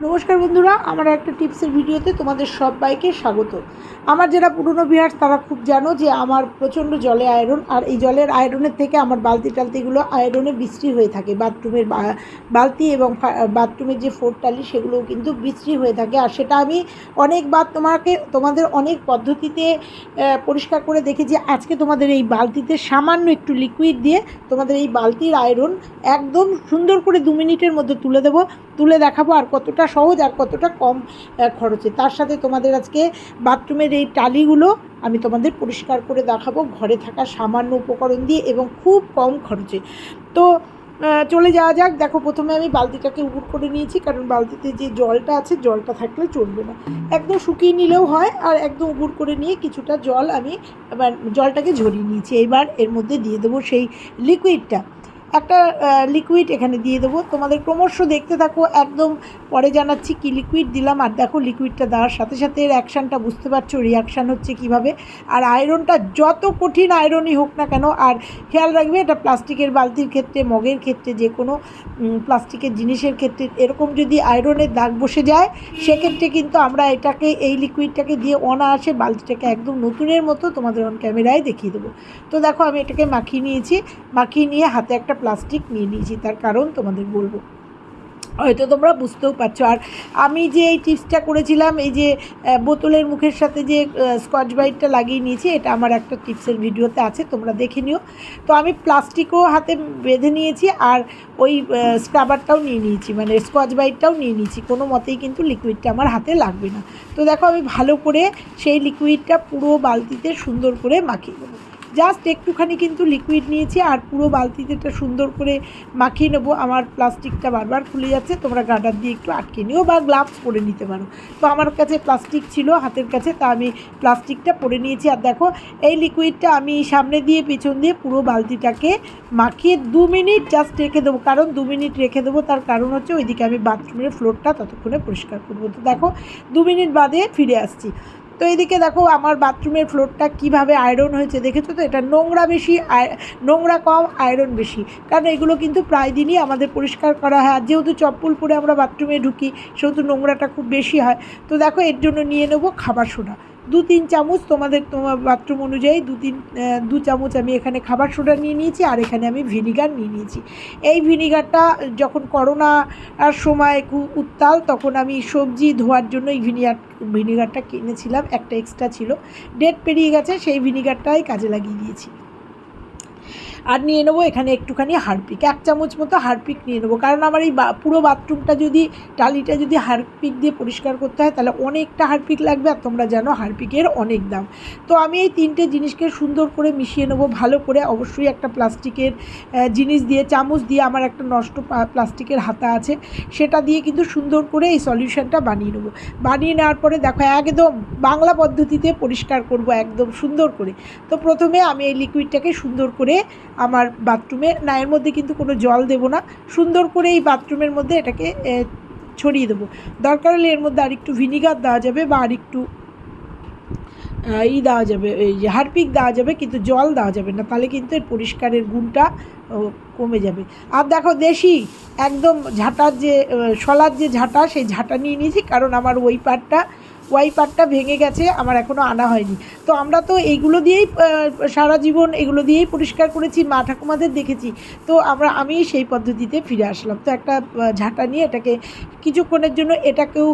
নমস্কার বন্ধুরা, আমার একটা টিপসের ভিডিওতে তোমাদের সবাইকে স্বাগত। আমার যারা পুরনো বিহার তারা খুব জানো যে আমার প্রচণ্ড জলে আয়রন আর এই জলের আয়রনের থেকে আমার বালতি টালতিগুলো আয়রনে বৃষ্টি হয়ে থাকে। বাথরুমের বালতি এবং বাথরুমের যে ফোর টালি সেগুলোও কিন্তু বৃষ্টি হয়ে থাকে। আর সেটা আমি অনেকবার তোমাকে, তোমাদের অনেক পদ্ধতিতে পরিষ্কার করে দেখেছি। আজকে তোমাদের এই বালতিতে সামান্য একটু লিকুইড দিয়ে তোমাদের এই বালতির আয়রন একদম সুন্দর করে দু মিনিটের মধ্যে তুলে দেবো। তুলে দেখাবো আর কতটা সহজ আর কতটা কম খরচে। তার সাথে তোমাদের আজকে বাথরুমের এই টালিগুলো আমি তোমাদের পরিষ্কার করে দেখাবো। ঘরে থাকা সামান্য উপকরণ দিয়ে এবং খুব কম খরচে। তো চলে যাওয়া যাক। দেখো, প্রথমে আমি বালতিটাকে উপুর করে নিয়েছি, কারণ বালতিতে যে জলটা আছে, জলটা থাকলে চলবে না। একদম শুকিয়ে নিলেও হয় আর একদম উপুর করে নিয়ে কিছুটা জল আমি জলটাকে ঝরিয়ে নিয়েছি। এবার এর মধ্যে দিয়ে দেবো সেই লিকুইডটা একটা লিকুইড এখানে দিয়ে দেবো। তোমাদের ক্রমশ দেখতে থাকো, একদম পরে জানাচ্ছি কি লিকুইড দিলাম। আর দেখো লিকুইডটা দেওয়ার সাথে সাথে এর অ্যাকশানটা বুঝতে পারছ রিয়াকশান হচ্ছে কীভাবে। আর আয়রনটা যত কঠিন আয়রনই হোক না কেন, আর খেয়াল রাখবে, এটা প্লাস্টিকের বালতির ক্ষেত্রে, মগের ক্ষেত্রে, যে কোনো প্লাস্টিকের জিনিসের ক্ষেত্রে, এরকম যদি আয়রনের দাগ বসে যায়, সেক্ষেত্রে কিন্তু আমরা এটাকে, এই লিকুইডটাকে দিয়ে অনায়াসে বালতিটাকে একদম নতুনের মতো তোমাদের অন ক্যামেরায় দেখিয়ে দেবো। তো দেখো আমি এটাকে মাখিয়ে নিয়েছি। মাখিয়ে নিয়ে হাতে একটা প্লাস্টিক নিয়ে নিয়েছি, তার কারণ তোমাদের বলব। হয়তো তোমরা বুঝতেও পারছ। আর আমি যে এই টিপসটা করেছিলাম, এই যে বোতলের মুখের সাথে যে স্কচ বাইটটা লাগিয়ে নিয়েছি, এটা আমার একটা টিপসের ভিডিওতে আছে, তোমরা দেখে নিও। তো আমি প্লাস্টিকও হাতে বেঁধে নিয়েছি আর ওই স্ক্রাবারটাও নিয়ে নিয়েছি মানে স্কচ বাইটটাও নিয়ে নিয়েছি। কোনো মতেই কিন্তু লিকুইডটা আমার হাতে লাগবে না। তো দেখো, আমি ভালো করে সেই লিকুইডটা পুরো বালতিতে সুন্দর করে মাখিয়ে দেবো জাস্ট একটুখানি কিন্তু লিকুইড নিয়েছি আর পুরো বালতিতে এটা সুন্দর করে মাখিয়ে নেব। আমার প্লাস্টিকটা বারবার খুলে যাচ্ছে, তোমরা গার্ডার দিয়ে একটু আটকে নিও বা গ্লাভস পরে নিতে পারো। তো আমার কাছে প্লাস্টিক ছিল হাতের কাছে, তা আমি প্লাস্টিকটা পরে নিয়েছি। আর দেখো, এই লিকুইডটা আমি সামনে দিয়ে পিছন দিয়ে পুরো বালতিটাকে মাখিয়ে দু মিনিট জাস্ট রেখে দেবো। কারণ দু মিনিট রেখে দেবো, তার কারণ হচ্ছে ওইদিকে আমি বাথরুমের ফ্লোরটা ততক্ষণে পরিষ্কার করব। তো দেখো, দু মিনিট বাদে ফিরে আসছি। তো এদিকে দেখো, আমার বাথরুমের ফ্লোরটা কীভাবে আয়রন হয়েছে দেখেছ তো? এটা নোংরা বেশি নোংরা কম আয়রন বেশি। কারণ এগুলো কিন্তু প্রায় দিনই আমাদের পরিষ্কার করা হয়। আর যেহেতু চপ্পল পরে আমরা বাথরুমে ঢুকি, সেহেতু নোংরাটা খুব বেশি হয়। তো দেখো, এর জন্য নিয়ে নেব খাবার সোডা। দু তিন চামচ তোমাদের তোমার বাথরুম অনুযায়ী দু তিন দু চামচ আমি এখানে খাবার সোডা নিয়ে নিয়েছি আর এখানে আমি ভিনিগার নিয়ে নিয়েছি। এই ভিনিগারটা যখন করোনার সময় খুব উত্তাল, তখন আমি সবজি ধোয়ার জন্য এই ভিনিগার ভিনিগারটা কিনেছিলাম, একটা এক্সট্রা ছিল। ডেট পেরিয়ে গেছে, সেই ভিনিগারটাই কাজে লাগিয়ে দিয়েছি। আর নিয়ে নেব এখানে একটুখানি হারপিক, এক চামচ মতো হারপিক নিয়ে নেব। কারণ আমার এই বা- পুরো বাথরুমটা যদি, টালিটা যদি হারপিক দিয়ে পরিষ্কার করতে হয়, তাহলে অনেকটা হারপিক লাগবে আর তোমরা জানো হারপিকের অনেক দাম। তো আমি এই তিনটে জিনিসকে সুন্দর করে মিশিয়ে নেব, ভালো করে অবশ্যই একটা প্লাস্টিকের জিনিস দিয়ে, চামচ দিয়ে আমার একটা নষ্ট প্লাস্টিকের হাতা আছে, সেটা দিয়ে কিন্তু সুন্দর করে এই সলিউশনটা বানিয়ে নেব। বানিয়ে নেওয়ার পরে দেখো একদম বাংলা পদ্ধতিতে পরিষ্কার করব একদম সুন্দর করে। তো প্রথমে আমি এই লিকুইডটাকে সুন্দর করে আমার বাথরুমে। না এর মধ্যে কিন্তু কোনো জল দেবো না। সুন্দর করে এই বাথরুমের মধ্যে এটাকে ছড়িয়ে দেবো। দরকার হলে এর মধ্যে আরেকটু ভিনিগার দেওয়া যাবে বা আরেকটু ই দেওয়া যাবে, এই হারপিক দেওয়া যাবে, কিন্তু জল দেওয়া যাবে না। তাহলে কিন্তু এর পরিষ্কারের গুণটা কমে যাবে। আর দেখো দেশি, একদম ঝাঁটার যে শলার যে ঝাঁটা, সেই ঝাঁটা নিয়ে নিয়েছি। কারণ আমার ওই পাটটা ওয়াইপারটা ভেঙে গেছে, আমার এখনও আনা হয়নি। তো আমরা তো এইগুলো দিয়েই সারা জীবন এগুলো দিয়েই পরিষ্কার করেছি, মা ঠাকুমাদের দেখেছি। তো আমরা, আমি সেই পদ্ধতিতে ফিরে আসলাম। তো একটা ঝাঁটা নিয়ে এটাকে কিছুক্ষণের জন্য এটাকেও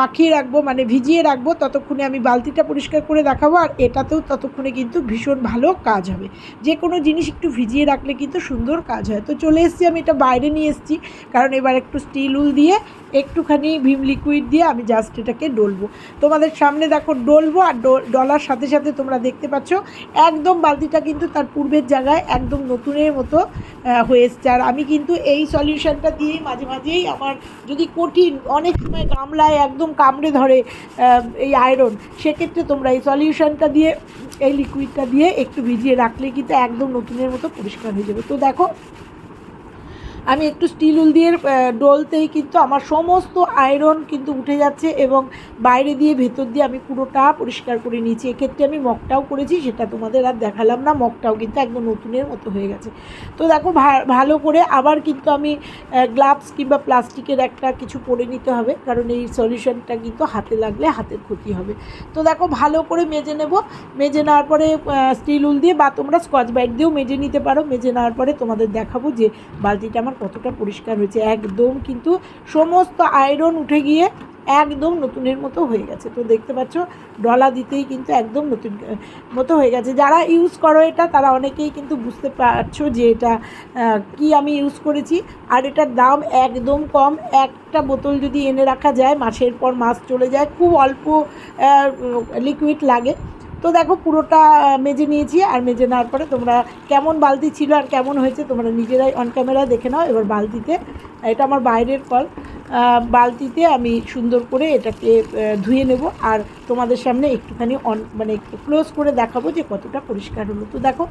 মাখিয়ে রাখব মানে ভিজিয়ে রাখব, ততক্ষণে আমি বালতিটা পরিষ্কার করে দেখাবো, আর এটাতেও ততক্ষণে কিন্তু ভীষণ ভালো কাজ হবে। যে কোনো জিনিস একটু ভিজিয়ে রাখলে কিন্তু সুন্দর কাজ হয়। তো চলে এসেছি, আমি এটা বাইরে নিয়ে এসেছি, কারণ এবার একটু স্টিল উল দিয়ে একটুখানি ভিম লিকুইড দিয়ে আমি জাস্ট এটাকে ডলবো। তোমাদের সামনে দেখো ডলবো আর ডলার সাথে সাথে তোমরা দেখতে পাচ্ছ, একদম বালতিটা কিন্তু তার পূর্বের জায়গায় একদম নতুনের মতো হয়ে আর আমি কিন্তু এই সলিউশনটা দিয়েই মাঝে মাঝেই আমার যদি কঠিন অনেক সময় গামলায় একদম কামড়ে ধরে এই আয়রন সেক্ষেত্রে তোমরা এই সলিউশনটা দিয়ে, এই লিকুইডটা দিয়ে একটু ভিজিয়ে রাখলে কিন্তু একদম নতুনের মতো পরিষ্কার হয়ে যাবে। তো দেখো আমি একটু স্টিল উল দিয়ে ডলতেই কিন্তু আমার সমস্ত আয়রন কিন্তু উঠে যাচ্ছে এবং বাইরে দিয়ে ভেতর দিয়ে আমি পুরোটা পরিষ্কার করে নিয়েছি। এক্ষেত্রে আমি মগটাও করেছি, সেটা তোমাদের আর দেখালাম না, মগটাও কিন্তু একদম নতুনের মতো হয়ে গেছে। তো দেখো ভালো করে আবার কিন্তু আমি গ্লাভস কিংবা প্লাস্টিকের একটা কিছু পরে নিতে হবে, কারণ এই সলিউশনটা কিন্তু হাতে লাগলে হাতের ক্ষতি হবে। তো দেখো, ভালো করে মেজে নেব। মেজে নেওয়ার পরে স্টিল উল দিয়ে বা তোমরা স্কচ বাইট দিয়েও মেজে নিতে পারো। মেজে নেওয়ার পরে তোমাদের দেখাবো যে বালতিটা আমার কতটা পরিষ্কার হয়েছে, একদম কিন্তু সমস্ত আয়রন উঠে গিয়ে একদম নতুনের মতো হয়ে গেছে। তো দেখতে পাচ্ছ, ডলা দিতেই কিন্তু একদম নতুন মতো হয়ে গেছে। যারা ইউজ করো এটা, তারা অনেকেই কিন্তু বুঝতে পারছ যে এটা কি আমি ইউজ করেছি। আর এটার দাম একদম কম। একটা বোতল যদি এনে রাখা যায়, মাসের পর মাস চলে যায়, খুব অল্প লিকুইড লাগে। তো দেখো পুরোটা মেজে নিয়েছি আর মেজে নেওয়ার পরে তোমরা কেমন বালতি ছিল আর কেমন হয়েছে তোমরা নিজেরাই অন ক্যামেরা দেখে নাও এবার বালতিতে। এটা আমার বাইরের কল। বালতিতে আমি সুন্দর করে এটাকে ধুয়ে নেব আর তোমাদের সামনে একটুখানি অন মানে একটু ক্লোজ করে দেখাবো যে কতটা পরিষ্কার হলো। তো দেখো,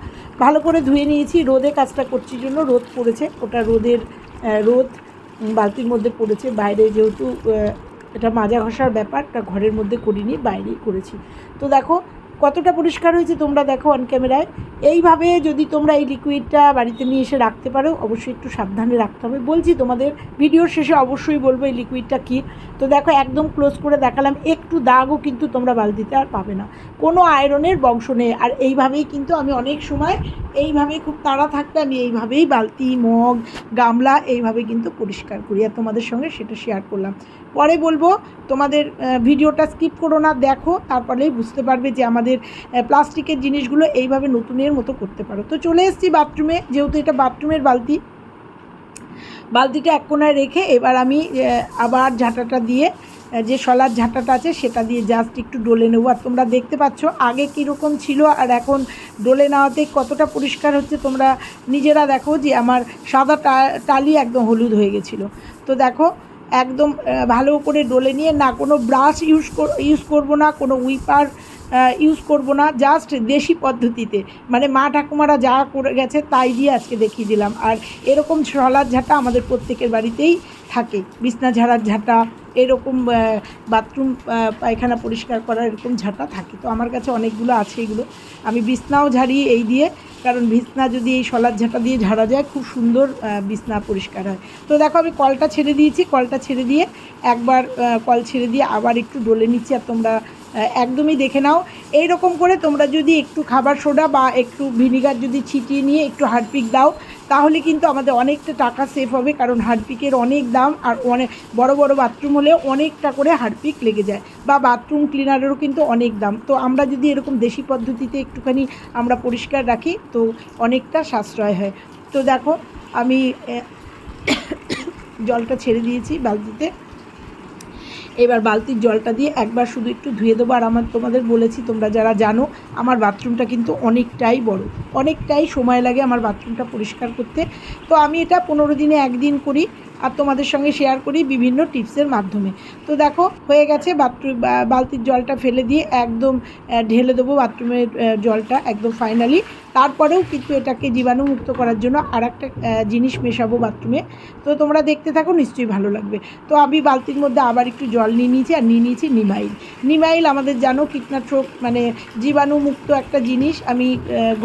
ভালো করে ধুয়ে নিয়েছি। রোদে কাজটা করছি জন্য রোদ পড়েছে। ওটা রোদের রোদ বালতির মধ্যে পড়েছে। বাইরে যেহেতু এটা মাজা ঘষার ব্যাপার এটা ঘরের মধ্যে করিনি, বাইরেই করেছি। তো দেখো কতটা পরিষ্কার হয়েছে তোমরা দেখো অন ক্যামেরায় এইভাবে যদি তোমরা এই লিকুইডটা বাড়িতে নিয়ে এসে রাখতে পারো, অবশ্যই একটু সাবধানে রাখতে হবে। বলছি, তোমাদের ভিডিওর শেষে অবশ্যই বলব এই লিকুইডটা কী। তো দেখো, একদম ক্লোজ করে দেখালাম, একটু দাগও কিন্তু তোমরা বালতিতে আর পাবে না। কোনো আয়রনের বংশ নেই। আর এইভাবেই কিন্তু আমি অনেক সময় এইভাবেই খুব তাড়া থাকতে আমি এইভাবেই বালতি, মগ, গামলা এইভাবে কিন্তু পরিষ্কার করি। আর তোমাদের সঙ্গে সেটা শেয়ার করলাম। পরে বলব, তোমাদের ভিডিওটা স্কিপ করো না, দেখো, তারপরেই বুঝতে পারবে যে আমাদের প্লাস্টিকের জিনিসগুলো এইভাবে নতুনের মতো করতে পারো। তো চলে এসেছি বাথরুমে, যেহেতু এটা বাথরুমের বালতি। বালতিটা এক কোনায় রেখে এবার আমি আবার ঝাঁটাটা দিয়ে যে শলার ঝাঁটাটা আছে সেটা দিয়ে জাস্ট একটু ডলে নেব। আর তোমরা দেখতে পাচ্ছ আগে কীরকম ছিল আর এখন ডলে নেওয়াতে কতটা পরিষ্কার হচ্ছে। তোমরা নিজেরা দেখো যে আমার সাদা টালি একদম হলুদ হয়ে গেছিল। তো দেখো একদম ভালো করে ডলে নিয়ে না কোনো ব্রাশ ইউজ ইউজ করব না, কোনো উইপার ইউজ করব না জাস্ট দেশি পদ্ধতিতে। মানে মা ঠাকুমারা যা করে গেছে তাই দিয়ে আজকে দেখিয়ে দিলাম। আর এরকম ছলার ঝাঁটা আমাদের প্রত্যেকের বাড়িতেই থাকে। বিছনা ঝাড়ার ঝাঁটা, এরকম বাথরুম পায়খানা পরিষ্কার করার এরকম ঝাঁটা থাকে। তো আমার কাছে অনেকগুলো আছে এগুলো। আমি বিছনাও ঝাড়ি এই দিয়ে, কারণ বিছনা যদি এই শলার ঝাঁটা দিয়ে ঝাড়া যায়, খুব সুন্দর বিছনা পরিষ্কার হয়। তো দেখো আমি কলটা ছেড়ে দিয়েছি। কলটা ছেড়ে দিয়ে একবার কল ছেড়ে দিয়ে আবার একটু ডলে নিচ্ছি। আর তোমরা একদমই দেখে নাও। এই রকম করে তোমরা যদি একটু খাবার সোডা বা একটু ভিনিগার যদি ছিটিয়ে নিয়ে একটু হারপিক দাও, তাহলে কিন্তু আমাদের অনেকটা টাকা সেভ হবে, কারণ হারপিকের অনেক দাম আর অনেক বড় বড় বাথরুম হলে অনেকটা করে হারপিক লেগে যায় বা বাথরুম ক্লিনারেরও কিন্তু অনেক দাম। তো আমরা যদি এরকম দেশি পদ্ধতিতে একটুখানি আমরা পরিষ্কার রাখি, তো অনেকটা সাশ্রয় হয়। তো দেখো, আমি জলটা ছেড়ে দিয়েছি বালতিতে। এবার বালতির জলটা দিয়ে একবার শুধু একটু ধুয়ে দেবো। আর আমার তোমাদের বলেছি, তোমরা যারা জানো, আমার বাথরুমটা কিন্তু অনেকটাই বড়। অনেকটাই সময় লাগে আমার বাথরুমটা পরিষ্কার করতে। তো আমি এটা পনেরো দিনে একদিন করি আর তোমাদের সঙ্গে শেয়ার করি বিভিন্ন টিপসের মাধ্যমে। তো দেখো, হয়ে গেছে বাথরুম বালতির জলটা ফেলে দিয়ে একদম ঢেলে দেবো বাথরুমের জলটা একদম ফাইনালি তারপরেও কিন্তু এটাকে জীবাণুমুক্ত করার জন্য আর একটা জিনিস মেশাবো বাথরুমে। তো তোমরা দেখতে থাকো, নিশ্চয়ই ভালো লাগবে। তো আমি বালতির মধ্যে আবার একটু জল নিয়ে নিয়েছি, আর নিয়ে নিয়েছি নিমাইল। নিমাইল আমাদের জানো কীটনাশক মানে জীবাণুমুক্ত একটা জিনিস। আমি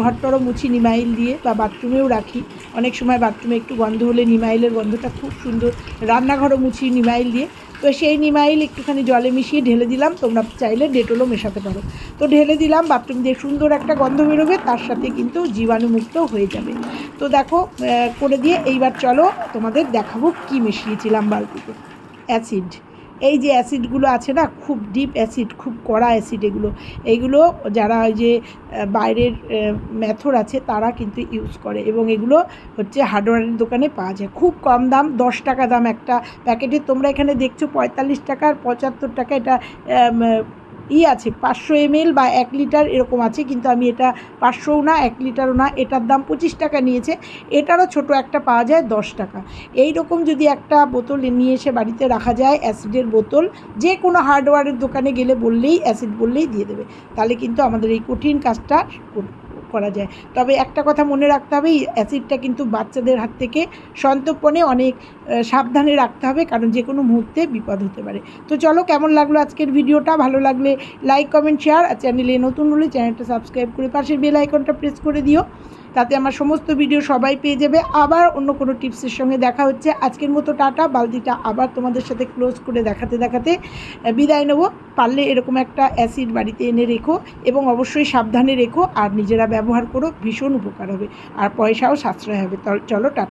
ঘরটরও মুছি নিমাইল দিয়ে বা বাথরুমেও রাখি। অনেক সময় বাথরুমে একটু গন্ধ হলে নিমাইলের গন্ধটা খুব সুন্দর। রান্নাঘরও মুছি নিমাইল দিয়ে। তো সেই নিমাইল একটুখানি জলে মিশিয়ে ঢেলে দিলাম, তোমরা চাইলে ডেটলও মেশাতে পারো। তো ঢেলে দিলাম বাথরুম দিয়ে সুন্দর একটা গন্ধ বেরোবে, তার সাথে কিন্তু জীবাণুমুক্ত হয়ে যাবে। তো দেখো করে দিয়ে এইবার চলো তোমাদের দেখাবো কি মিশিয়েছিলাম বালতিতে। অ্যাসিড। এই যে অ্যাসিডগুলো আছে না, খুব ডিপ অ্যাসিড, খুব কড়া অ্যাসিড এগুলো এইগুলো যারা ওই যে বাইরের মেথড আছে তারা কিন্তু ইউজ করে এবং এগুলো হচ্ছে হার্ডওয়্যারের দোকানে পাওয়া যায়। খুব কম দাম, দশ টাকা দাম একটা প্যাকেটে। তোমরা এখানে দেখছ পঁয়তাল্লিশ টাকা আর পঁচাত্তর টাকা, এটা ই আছে, পাঁচশো এমএল বা এক লিটার এরকম আছে, কিন্তু আমি এটা পাঁচশোও না, এক লিটারও না, এটার দাম পঁচিশ টাকা নিয়েছে, এটারও ছোট একটা পাওয়া যায় দশ টাকা। এই রকম যদি একটা বোতল নিয়ে এসে বাড়িতে রাখা যায়, অ্যাসিডের বোতল, যে কোনো হার্ডওয়ারের দোকানে গেলে বললেই, অ্যাসিড বললেই দিয়ে দেবে। তাহলে কিন্তু আমাদের এই কঠিন কাজটা কর- যায়। তবে একটা কথা মনে রাখতে হবে অ্যাসিডটা কিন্তু বাচ্চাদের হাত থেকে সন্তর্পণে অনেক সাবধানে রাখতে হবে, কারণ যে কোনো মুহূর্তে বিপদ হতে পারে। তো চলো, কেমন লাগল আজকের ভিডিওটা? ভালো লাগলে লাইক কমেন্ট শেয়ার আর চ্যানেলে নতুন হলে চ্যানেলটা সাবস্ক্রাইব করে পাশের বেল আইকনটা প্রেস করে দিও। তাতে আমার সমস্ত ভিডিও সবাই পেয়ে যাবে। আবার অন্য কোনো টিপসের সঙ্গে দেখা হচ্ছে। আজকের মতো টাটা। বালতিটা আবার তোমাদের সাথে ক্লোজ করে দেখাতে দেখাতে বিদায় নেব। পারলে এরকম একটা অ্যাসিড বাড়িতে এনে রেখো এবং অবশ্যই সাবধানে রেখো। আর নিজেরা ব্যবহার করো। ভীষণ উপকার হবে। আর পয়সাও সাশ্রয় হবে। চলো, টাটা।